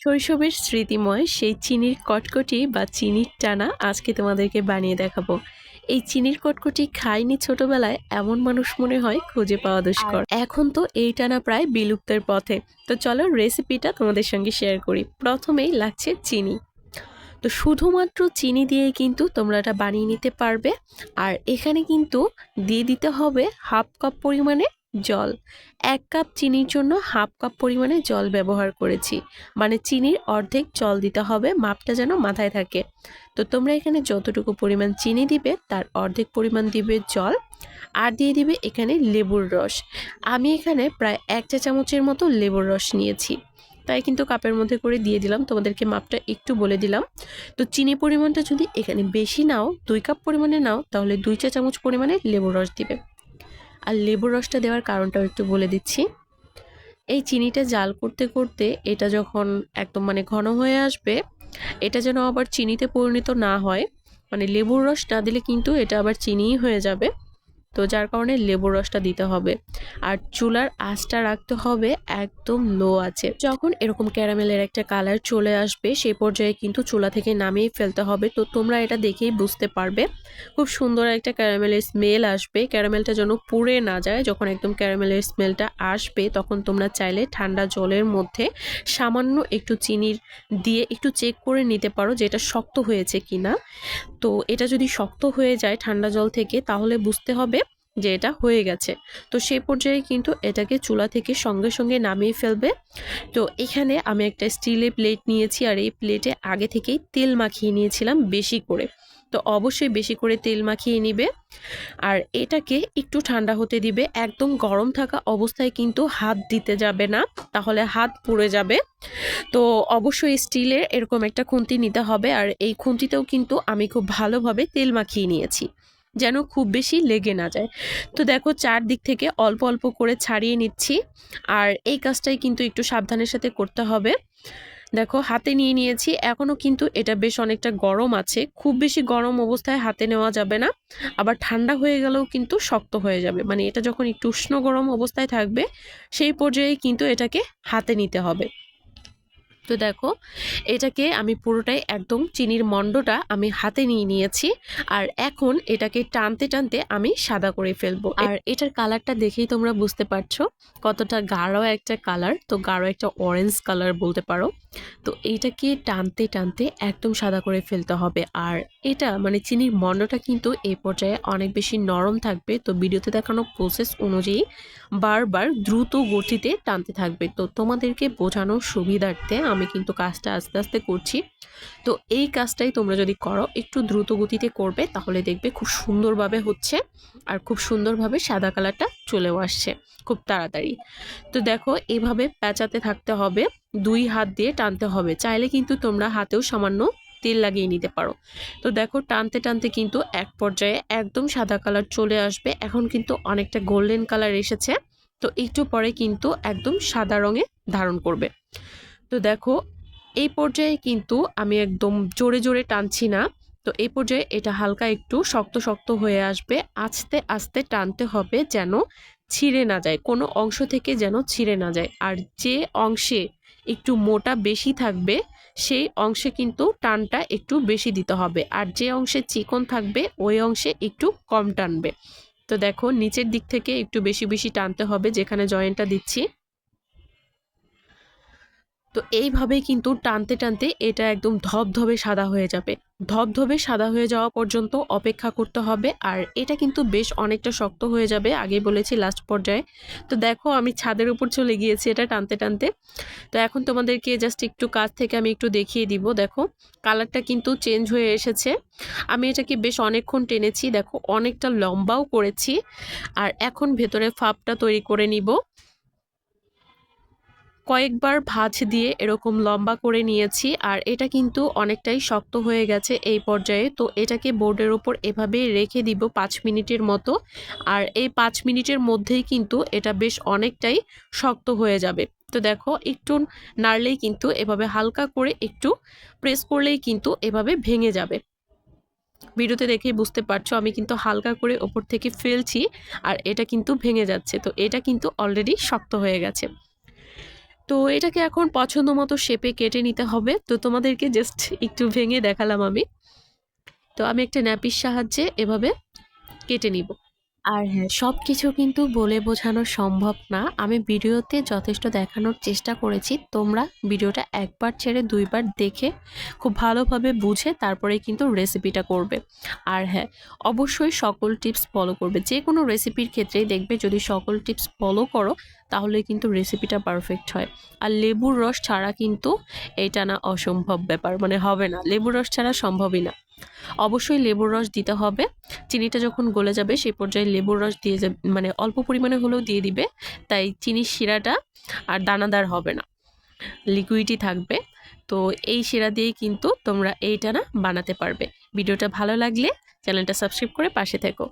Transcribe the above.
শৈশবের স্মৃতিময় সেই চিনির কটকটি বা চিনির টানা আজকে তোমাদেরকে বানিয়ে দেখাবো। এই চিনির কটকটি খাইনি ছোটবেলায় এমন মানুষ মনে হয় খুঁজে পাওয়া দুষ্কর। এখন তো এই টানা প্রায় বিলুপ্তের পথে। তো চলো রেসিপিটা তোমাদের সঙ্গে শেয়ার করি। প্রথমেই লাগছে চিনি। তো শুধুমাত্র চিনি দিয়ে কিন্তু তোমরা এটা বানিয়ে নিতে পারবে। আর এখানে কিন্তু দিয়ে দিতে হবে হাফ কাপ পরিমাণে জল। এক কাপ চিনির জন্য হাফ কাপ পরিমাণে জল ব্যবহার করেছি। মানে চিনির অর্ধেক জল দিতে হবে, মাপটা যেন মাথায় থাকে। তো তোমরা এখানে যতটুকু পরিমাণ চিনি দিবে, তার অর্ধেক পরিমাণ দিবে জল, আর দিয়ে দিবে এখানে লেবুর রস। আমি এখানে প্রায় এক চা চামচের মতো লেবুর রস নিয়েছি। তাই কিন্তু কাপের মধ্যে করে দিয়ে দিলাম, তোমাদেরকে মাপটা একটু বলে দিলাম। তো চিনি পরিমাণটা যদি এখানে বেশি নাও, দুই কাপ পরিমাণে নাও, তাহলে দুই চা চামচ পরিমাণে লেবুর রস দিবে। আর লেবুর রসটা দেওয়ার কারণটাও একটু বলে দিচ্ছি। এই চিনিটা জাল করতে করতে এটা যখন একদম মানে ঘন হয়ে আসবে, এটা যেন আবার চিনিতে পরিণত না হয় মানে লেবুর রস না দিলে কিন্তু এটা আবার চিনিই হয়ে যাবে। তো যার কারণে লেবুর রসটা দিতে হবে। আর চুলার আঁচটা রাখতে হবে একদম লো আছে। যখন এরকম ক্যারামেলের একটা কালার চলে আসবে সেই পর্যায়ে কিন্তু চুলা থেকে নামিয়ে ফেলতে হবে। তো তোমরা এটা দেখেই বুঝতে পারবে। খুব সুন্দর একটা ক্যারামেলের স্মেল আসবে। ক্যারামেলটা যেন পুড়ে না যায়। যখন একদম ক্যারামেলের স্মেলটা আসবে, তখন তোমরা চাইলে ঠান্ডা জলের মধ্যে সামান্য একটু চিনির দিয়ে একটু চেক করে নিতে পারো যে এটা শক্ত হয়েছে কিনা। তো এটা যদি শক্ত হয়ে যায় ঠান্ডা জল থেকে, তাহলে বুঝতে হবে যে এটা হয়ে গেছে। তো সেই পর্যায়ে কিন্তু এটাকে চুলা থেকে সঙ্গে সঙ্গে নামিয়ে ফেলবে। তো এখানে আমি একটা স্টিলের প্লেট নিয়েছি আর এই প্লেটে আগে থেকেই তেল মাখিয়ে নিয়েছিলাম বেশি করে। তো অবশ্যই বেশি করে তেল মাখিয়ে নিবে। আর এটাকে একটু ঠান্ডা হতে দিবে। একদম গরম থাকা অবস্থায় কিন্তু হাত দিতে যাবে না, তাহলে হাত পুড়ে যাবে। তো অবশ্যই স্টিলের এরকম একটা খুন্তি নিতে হবে। আর এই খুন্তিতেও কিন্তু আমি খুব ভালোভাবে তেল মাখিয়ে নিয়েছি। যেন খুব বেশি লেগে না যায়। তো দেখো চারদিক থেকে অল্প অল্প করে ছাড়িয়ে নিচ্ছি। আর এই কাজটাই কিন্তু একটু সাবধানের সাথে করতে হবে। দেখো হাতে নিয়ে নিয়েছি। এখনও কিন্তু এটা বেশ অনেকটা গরম আছে। খুব বেশি গরম অবস্থায় হাতে নেওয়া যাবে না। আবার ঠান্ডা হয়ে গেলেও কিন্তু শক্ত হয়ে যাবে। মানে এটা যখন একটু উষ্ণ গরম অবস্থায় থাকবে, সেই পর্যায়ে কিন্তু এটাকে হাতে নিতে হবে। তো দেখো, এটাকে আমি পুরোটাই একদম চিনির মণ্ডটা আমি হাতে নিয়ে নিয়েছি আর এখন এটাকে টানতে টানতে আমি সাদা করে ফেলব। আর এটার কালারটা দেখেই তোমরা বুঝতে পারছ কতটা গাঢ় একটা কালার। তো গাঢ় একটা অরেঞ্জ কালার বলতে পারো। তো এইটাকে টানতে টানতে একদম সাদা করে ফেলতে হবে। আর এটা মানে চিনির মণ্ডটা কিন্তু এই পর্যায়ে অনেক বেশি নরম থাকবে। তো ভিডিওতে দেখানো প্রসেস অনুযায়ী বারবার দ্রুত গতিতে টানতে থাকবে। তো তোমাদেরকে বোঝানোর সুবিধার্থে আমি কিন্তু কাজটা আস্তে আস্তে করছি। তো এই কাজটাই তোমরা যদি করো, একটু দ্রুত গতিতে করবে, তাহলে দেখবে খুব সুন্দরভাবে হচ্ছে আর খুব সুন্দরভাবে সাদা কালারটা চলেও আসছে খুব তাড়াতাড়ি। তো দেখো, এভাবে প্যাঁচাতে থাকতে হবে, দুই হাত দিয়ে টানতে হবে। চাইলে কিন্তু তোমরা হাতেও সামান্য তেল লাগিয়ে নিতে পারো। তো দেখো, টানতে টানতে কিন্তু এক পর্যায়ে একদম সাদা কালার চলে আসবে। এখন কিন্তু অনেকটা গোল্ডেন কালার এসেছে। তো একটু পরে কিন্তু একদম সাদা রঙে ধারণ করবে। তো দেখো, এই পর্যায়ে কিন্তু আমি একদম জোরে জোরে টানছি না। তো এই পর্যায়ে এটা হালকা একটু শক্ত শক্ত হয়ে আসবে। আস্তে আস্তে টানতে হবে যেন ছিঁড়ে না যায়, কোনো অংশ থেকে যেন ছিঁড়ে না যায়। আর যে অংশে একটু মোটা বেশি থাকবে, সেই অংশে কিন্তু টানটা একটু বেশি দিতে হবে। আর যে অংশে চিকন থাকবে, ওই অংশে একটু কম টানবে। তো দেখো, নিচের দিক থেকে একটু বেশি বেশি টানতে হবে যেখানে জয়েন্টটা দিচ্ছি। তো এইভাবেই কিন্তু টানতে টানতে এটা একদম ধবধবে সাদা হয়ে যাবে। ধবধবে সাদা হয়ে যাওয়া পর্যন্ত অপেক্ষা করতে হবে আর এটা কিন্তু বেশ অনেকটা শক্ত হয়ে যাবে, আগে বলেছি লাস্ট পর্যায়ে। তো দেখো আমি ছাদের উপর চলে গিয়েছি এটা টানতে টানতে। তো এখন তোমাদেরকে জাস্ট একটু কাছ থেকে আমি একটু দেখিয়ে দিব, দেখো। কালারটা কিন্তু চেঞ্জ হয়ে এসেছে। আমি এটাকে বেশ অনেকক্ষণ টেনেছি, দেখো অনেকটা লম্বাও করেছি। আর এখন ভেতরে ফাপটা তৈরি করে নিব। কয়েকবার ভাঁজ দিয়ে এরকম লম্বা করে নিয়েছি আর এটা কিন্তু অনেকটাই শক্ত হয়ে গেছে এই পর্যায়ে। তো এটাকে বোর্ডের ওপর এভাবে রেখে দিব পাঁচ মিনিটের মতো। আর এই পাঁচ মিনিটের মধ্যেই কিন্তু এটা বেশ অনেকটাই শক্ত হয়ে যাবে। তো দেখো, একটু নাড়লেই কিন্তু এভাবে হালকা করে একটু প্রেস করলেই কিন্তু এভাবে ভেঙে যাবে। ভিডিওতে দেখেই বুঝতে পারছ, আমি কিন্তু হালকা করে ওপর থেকে ফেলছি আর এটা কিন্তু ভেঙে যাচ্ছে। তো এটা কিন্তু অলরেডি শক্ত হয়ে গেছে। তো এটাকে এখন পছন্দ মতো শেপে কেটে নিতে হবে। তো তোমাদেরকে জাস্ট একটু ভেঙে দেখালাম আমি। তো আমি একটা ন্যাপির সাহায্যে এভাবে কেটে নিব। আর হ্যাঁ সব কিছু কিন্তু বলে বোঝানো সম্ভব না। আমি ভিডিওতে যথেষ্ট দেখানোর চেষ্টা করেছি। তোমরা ভিডিওটা একবার ছেড়ে দুইবার দেখে খুব ভালোভাবে বুঝে তারপরে কিন্তু রেসিপিটা করবে। আর হ্যাঁ অবশ্যই সকল টিপস ফলো করবে। যে কোনো রেসিপির ক্ষেত্রেই দেখবে যদি সকল টিপস ফলো করো, তাহলে কিন্তু রেসিপিটা পারফেক্ট হয়। আর লেবুর রস ছাড়া কিন্তু এটা না অসম্ভব ব্যাপার। মানে হবে না। লেবুর রস ছাড়া সম্ভবই না। অবশ্যই লেবুর রস দিতে হবে। চিনিটা যখন গলে যাবে সেই পর্যায়ে লেবুর রস দিয়ে যাবে মানে অল্প পরিমাণে হলেও দিয়ে দিবে। তাই চিনির শিরাটা আর দানাদার হবে না। লিকুইডই থাকবে। তো এই শিরা দিয়েই কিন্তু তোমরা এইটা না বানাতে পারবে। ভিডিওটা ভালো লাগলে চ্যানেলটা সাবস্ক্রাইব করে পাশে থেকো।